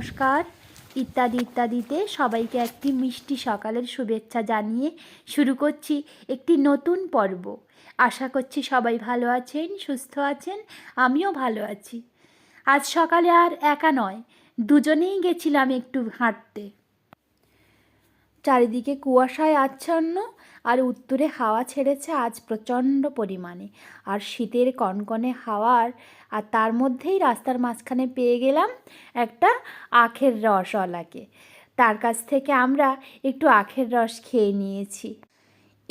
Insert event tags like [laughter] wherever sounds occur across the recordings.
নমস্কার। ইত্যাদি, ইত্যাদিতে সবাইকে একটি মিষ্টি সকালের শুভেচ্ছা জানিয়ে শুরু করছি একটি নতুন পর্ব। আশা করছি সবাই ভালো আছেন, সুস্থ আছেন, আমিও ভালো আছি। আজ সকালে আর একা নয়, দুজনেই গেছিলাম একটু হাঁটতে। চারিদিকে কুয়াশায় আচ্ছন্ন আর উত্তরে হাওয়া ছেড়েছে আজ প্রচণ্ড পরিমাণে। আর শীতের কনকনে হাওয়ার আর তার মধ্যেই রাস্তার মাঝখানে পেয়ে গেলাম একটা আখের রসওয়ালাকে। তার কাছ থেকে আমরা একটু আখের রস খেয়ে নিয়েছি।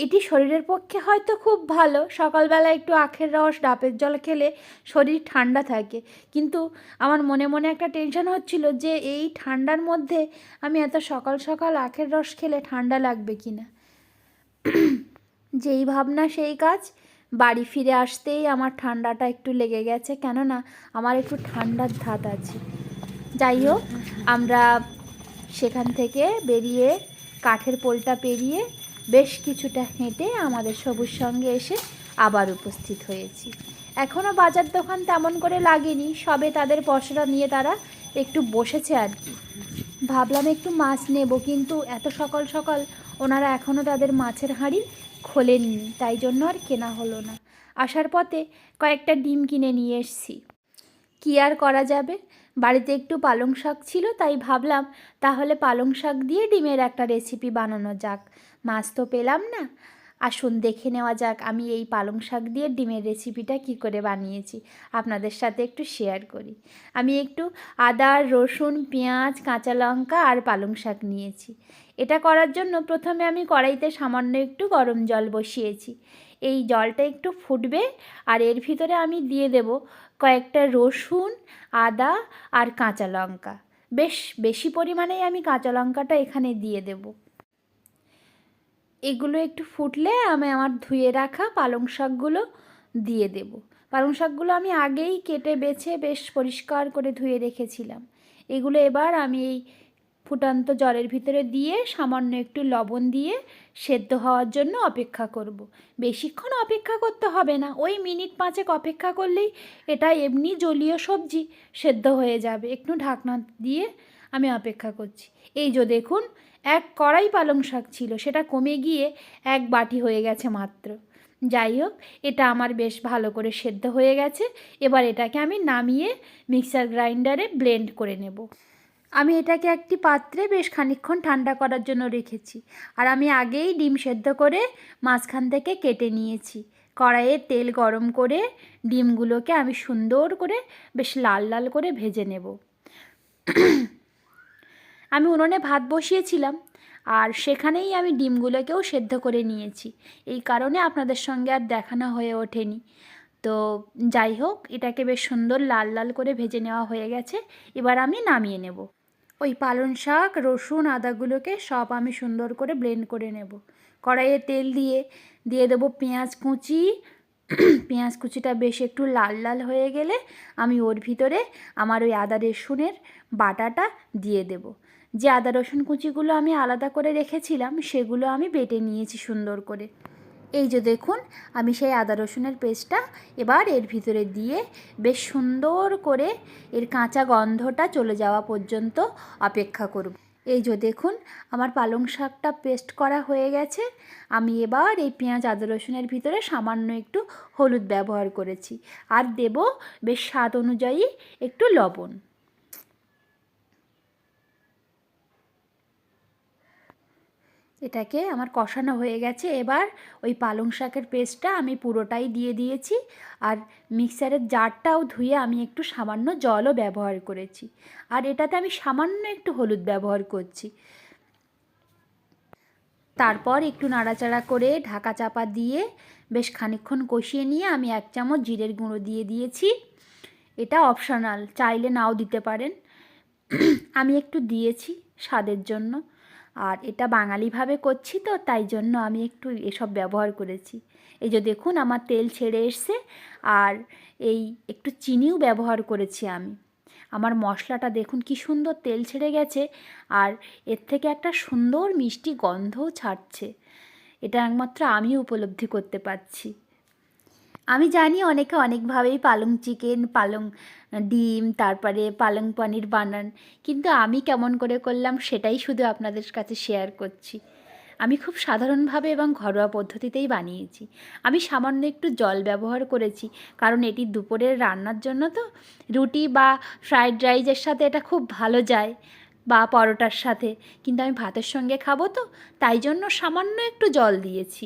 এটি শরীরের পক্ষে হয়তো খুব ভালো। সকালবেলা একটু আখের রস, ডাবের জল খেলে শরীর ঠান্ডা থাকে। কিন্তু আমার মনে মনে একটা টেনশন হচ্ছিল যে এই ঠান্ডার মধ্যে আমি এত সকাল সকাল আখের রস খেলে ঠান্ডা লাগবে কি না যেই ভাবনা, সেই কাজ। বাড়ি ফিরে আসতেই আমার ঠান্ডাটা একটু লেগে গেছে। কেননা আমার একটু ঠান্ডার ধাত আছে। যাই হোক, আমরা সেখান থেকে বেরিয়ে কাঠের পোলটা পেরিয়ে বেশ কিছুটা হেঁটে আমাদের সবুজ সঙ্গে এসে আবার উপস্থিত হয়েছি। এখনও বাজার দোকান তেমন করে লাগেনি, সবে তাদের পশরা নিয়ে তারা একটু বসেছে আর কি। ভাবলাম একটু মাছ নেব, কিন্তু এত সকাল সকাল ওনারা এখনও তাদের মাছের হাঁড়ি খোলেননি, তাই জন্য আর কেনা হলো না। আসার পথে কয়েকটা ডিম কিনে নিয়ে এসছি। কী আর করা যাবে? বাড়িতে একটু পালং শাক ছিল, তাই ভাবলাম তাহলে পালং শাক দিয়ে ডিমের একটা রেসিপি বানানো যাক। মাছ তো পেলাম না। আসুন দেখে নেওয়া যাক আমি এই পালং শাক দিয়ে ডিমের রেসিপিটা কি করে বানিয়েছি, আপনাদের সাথে একটু শেয়ার করি। আমি একটু আদা, রসুন, পেঁয়াজ, কাঁচা লঙ্কা আর পালং শাক নিয়েছি। এটা করার জন্য প্রথমে আমি কড়াইতে সামান্য একটু গরম জল বসিয়েছি। এই জলটা একটু ফুটবে আর এর ভিতরে আমি দিয়ে দেব কয়েকটা রসুন, আদা আর কাঁচা লঙ্কা। বেশ, বেশি পরিমাণেই আমি কাঁচা লঙ্কাটা এখানে দিয়ে দেব। এগুলো একটু ফুটলে আমি আমার ধুয়ে রাখা পালং শাকগুলো দিয়ে দেব। পালং শাকগুলো আমি আগেই কেটে, বেছে, বেশ পরিষ্কার করে ধুয়ে রেখেছিলাম। এগুলো এবার আমি এই ফুটান্ত জলের ভিতরে দিয়ে সামান্য একটু লবণ দিয়ে সেদ্ধ হওয়ার জন্য অপেক্ষা করব। বেশিক্ষণ অপেক্ষা করতে হবে না, ওই মিনিট পাঁচেক অপেক্ষা করলেই এটা এমনি জলীয় সবজি সেদ্ধ হয়ে যাবে। একটু ঢাকনা দিয়ে আমি অপেক্ষা করছি। এই যে দেখুন এক কড়াই পালং শাক ছিল, সেটা কমে গিয়ে এক বাটি হয়ে গেছে মাত্র। যাই হোক, এটা আমার বেশ ভালো করে সেদ্ধ হয়ে গেছে। এবার এটাকে আমি নামিয়ে মিক্সার গ্রাইন্ডারে ব্লেন্ড করে নেব। আমি এটাকে একটি পাত্রে বেশ খানিক্ষণ ঠান্ডা করার জন্য রেখেছি। আর আমি আগেই ডিম সেদ্ধ করে মাঝখান থেকে কেটে নিয়েছি। কড়াইয়ে তেল গরম করে ডিমগুলোকে আমি সুন্দর করে বেশ লাল লাল করে ভেজে নেব। আমি উনুনে ভাত বসিয়েছিলাম আর সেখানেই আমি ডিমগুলোকেও সেদ্ধ করে নিয়েছি। এই কারণে আপনাদের সঙ্গে আর দেখানো হয়ে ওঠেনি। তো যাই হোক, এটাকে বেশ সুন্দর লাল লাল করে ভেজে নেওয়া হয়ে গেছে। এবার আমি নামিয়ে নেব। ওই পালং শাক, রসুন, আদাগুলোকে সব আমি সুন্দর করে ব্লেন্ড করে নেব। কড়াইয়ে তেল দিয়ে দিয়ে দেবো পেঁয়াজ কুচি। পেঁয়াজ কুচিটা বেশ একটু লাল লাল হয়ে গেলে আমি ওর ভিতরে আমার ওই আদা রসুনের বাটাটা দিয়ে দেব। যে আদা, রসুন কুচিগুলো আমি আলাদা করে রেখেছিলাম, সেগুলো আমি বেটে নিয়েছি সুন্দর করে। এই যে দেখুন, আমি সেই আদা, রসুনের পেস্টটা এবার এর ভিতরে দিয়ে বেশ সুন্দর করে এর কাঁচা গন্ধটা চলে যাওয়া পর্যন্ত অপেক্ষা করব। এই যে দেখুন, আমার পালং শাকটা পেস্ট করা হয়ে গেছে। আমি এবার এই পেঁয়াজ, আদা, রসুনের ভিতরে সামান্য একটু হলুদ ব্যবহার করেছি। আর দেব বেশ স্বাদ অনুযায়ী একটু লবণ। এটাকে আমার কষানো হয়ে গেছে। এবার ওই পালং শাকের পেস্টটা আমি পুরোটাই দিয়ে দিয়েছি। আর মিক্সারের জারটাও ধুয়ে আমি একটু সামান্য জলও ব্যবহার করেছি। আর এটাতে আমি সামান্য একটু হলুদ ব্যবহার করছি। তারপর একটু নাড়াচাড়া করে ঢাকা চাপা দিয়ে বেশ খানিক্ষণ কষিয়ে নিয়ে আমি এক চামচ জিরের গুঁড়ো দিয়ে দিয়েছি। এটা অপশনাল চাইলে নাও দিতে পারেন। [clears throat] আমি একটু দিয়েছি স্বাদের জন্য। আর এটা বাঙালিভাবে করছি তো, তাই জন্য আমি একটু এসব ব্যবহার করেছি। এই যে দেখুন, আমার তেল ছেড়ে এসছে আর এই একটু চিনিও ব্যবহার করেছি আমি। আমার মশলাটা দেখুন কি সুন্দর তেল ছেড়ে গেছে আর এর থেকে একটা সুন্দর মিষ্টি গন্ধও ছাড়ছে। এটা একমাত্র আমি উপলব্ধি করতে পারছি। আমি জানি অনেকে অনেকভাবেই পালং চিকেন, পালং ডিম, তারপরে পালং পনির বানান, কিন্তু আমি কেমন করে করলাম সেটাই শুধু আপনাদের কাছে শেয়ার করছি। আমি খুব সাধারণভাবে এবং ঘরোয়া পদ্ধতিতেই বানিয়েছি। আমি সামান্য একটু জল ব্যবহার করেছি, কারণ এটি দুপুরের রান্নার জন্য তো রুটি বা ফ্রাইড রাইসের সাথে এটা খুব ভালো যায়, বা পরোটার সাথে। কিন্তু আমি ভাতের সঙ্গে খাব তো, তাই জন্য সামান্য একটু জল দিয়েছি।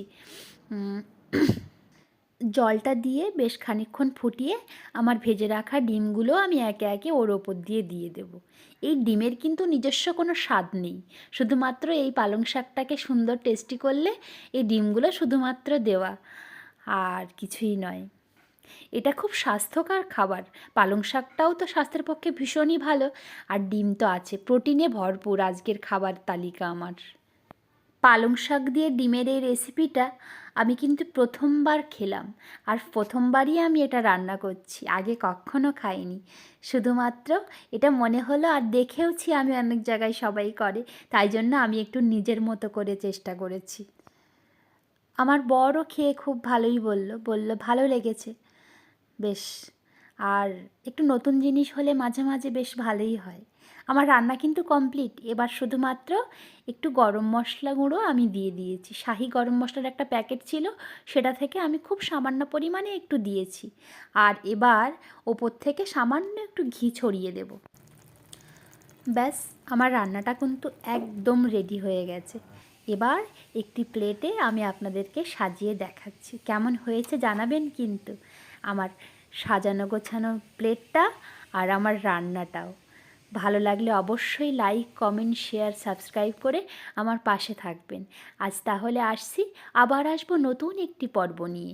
জলটা দিয়ে বেশ খানিকক্ষণ ফুটিয়ে আমার ভেজে রাখা ডিমগুলো আমি একে একে ওর ওপর দিয়ে দিয়ে দেব। এই ডিমের কিন্তু নিজস্ব কোনো স্বাদ নেই। শুধুমাত্র এই পালং শাকটাকে সুন্দর টেস্টি করলে এই ডিমগুলো শুধুমাত্র দেওয়া আর কিছুই নয়। এটা খুব স্বাস্থ্যকর খাবার। পালং শাকটাও তো স্বাস্থ্যের পক্ষে ভীষণই ভালো। আর ডিম তো আছে। প্রোটিনে ভরপুর আজকের খাবার তালিকা আমার। পালং শাক দিয়ে ডিমের এই রেসিপিটা আমি কিন্তু প্রথমবার খেলাম। আর প্রথমবারই আমি এটা রান্না করছি, আগে কখনো খাইনি। শুধুমাত্র এটা মনে হলো আর দেখেওছি আমি অনেক জায়গায় সবাই করে, তাই জন্য আমি একটু নিজের মতো করে চেষ্টা করেছি। আমার বড়ও খেয়ে খুব ভালোই বলল বলল, ভালো লেগেছে। বেশ, আর একটু নতুন জিনিস হলে মাঝে মাঝে বেশ ভালোই হয়। আমার রান্না কিন্তু কমপ্লিট এবার শুধুমাত্র একটু গরম মশলা গুঁড়ো আমি দিয়ে দিয়েছি। শাহি গরম মশলার একটা প্যাকেট ছিল, সেটা থেকে আমি খুব সামান্য পরিমাণে একটু দিয়েছি। আর এবার ওপর থেকে সামান্য একটু ঘি ছড়িয়ে দেব। ব্যাস, আমার রান্নাটা কিন্তু একদম রেডি হয়ে গেছে। এবার একটি প্লেটে আমি আপনাদেরকে সাজিয়ে দেখাচ্ছি। কেমন হয়েছে জানাবেন কিন্তু। আমার সাজানো গোছানো প্লেটটা আর আমার রান্নাটাও। ভালো লাগলে অবশ্যই লাইক কমেন্ট শেয়ার সাবস্ক্রাইব করে আমার পাশে থাকবেন। আজ তাহলে আসছি, আবার আসব নতুন একটি পর্ব নিয়ে।